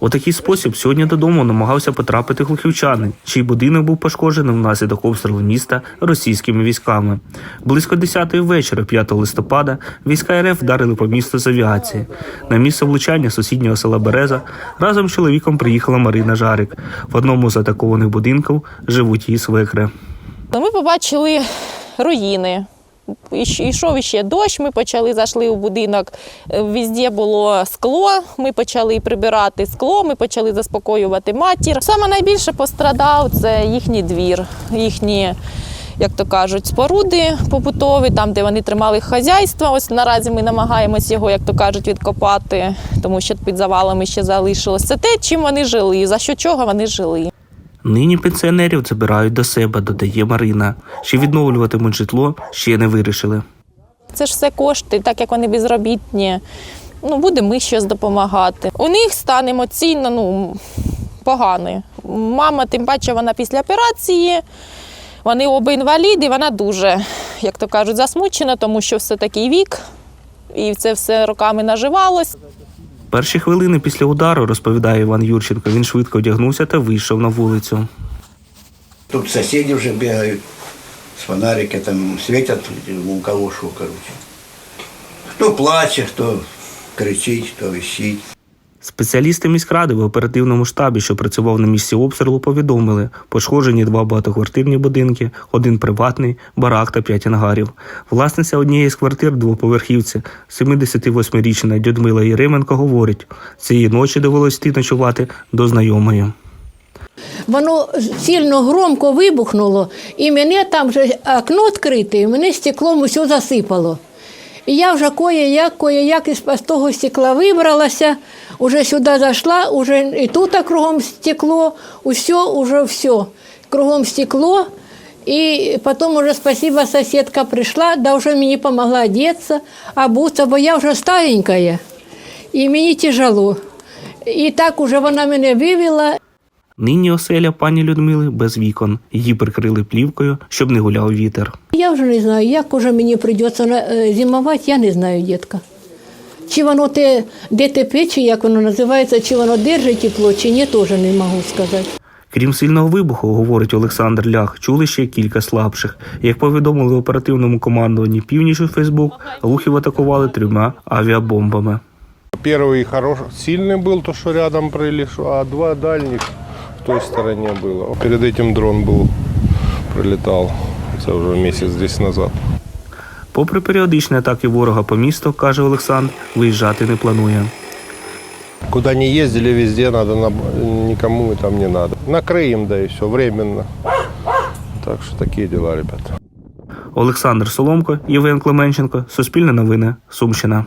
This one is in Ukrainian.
У такий спосіб сьогодні додому намагався потрапити глухівчанин, чий будинок був пошкоджений внаслідок обстрілу міста російськими військами. Близько 10-ї вечора, 5 листопада, війська РФ вдарили по місту з авіації. На місце влучання сусіднього села Береза разом з чоловіком приїхала Марина Жарик. В одному з атакованих будинків живуть її свекри. Ми побачили руїни. Ішов іще дощ, ми почали зайшли у будинок. е, Везде було скло. Ми почали прибирати скло, ми почали заспокоювати матір. Саме найбільше пострадав це їхній двір, їхні, як то кажуть, споруди побутові, там, де вони тримали хазяйство. Ось наразі ми намагаємось його, як то кажуть, відкопати, тому що під завалами ще залишилось. Це те, чим вони жили, за що чого вони жили. Нині пенсіонерів забирають до себе, додає Марина. Чи відновлюватимуть житло, ще не вирішили. Це ж все кошти, так як вони безробітні. Ну, будемо ми щось допомагати. У них стан емоційно ну, поганий. Мама, тим паче, вона після операції, вони оба інваліди, вона дуже, як то кажуть, засмучена, тому що все такий вік, і це все роками наживалось. Перші хвилини після удару, розповідає Іван Юрченко, він швидко одягнувся та вийшов на вулицю. Тут сусіди вже бігають, з фонарики там світять у кого шо, короче. Хто плаче, хто кричить, хто вищить. Спеціалісти міськради в оперативному штабі, що працював на місці обстрілу, повідомили, пошкоджені два багатоквартирні будинки, один приватний, барак та п'ять ангарів. Власниця однієї з квартир двоповерхівці, 78-річна Людмила Єременко, говорить, цієї ночі довелось йти ночувати до знайомої. Воно сильно громко вибухнуло, і мене там вже окно відкрите, і мене стеклом усе засипало. І я вже кое-як, кое-як із того стекла вибралася, уже сюди зайшла, уже і тут кругом стекло, усе, уже все. Кругом стекло. І потім уже спасибо, сусідка прийшла, да вже мені допомогла одеться, обуться, бо я вже старенька, і мені тяжело. І так уже вона мене вивела, Нині оселя пані Людмили без вікон. Її прикрили плівкою, щоб не гуляв вітер. Я вже не знаю, як уже мені прийдеться на- е, зимувати, я не знаю, дітка. Чи воно те ДТП, чи як воно називається, чи воно держить тепло, чи ні, теж не можу сказати. Крім сильного вибуху, говорить Олександр Лях, чули ще кілька слабших. Як повідомили в оперативному командуванні північ у Фейсбук, Лухів атакували трьома авіабомбами. Первый хороший, сильный был, то, что рядом прилетел, а два дальних в той стороне было. Перед этим дрон был, прилетал, это уже месяц здесь назад. Попри періодичні атаки ворога по місту, каже Олександр, виїжджати не планує. Куда не ездили, везде надо, на- никому и там не надо. Накрыем, да и все, временно. Так что такие дела, ребята. Олександр Соломко, Євген Клименченко, Суспільне новини, Сумщина.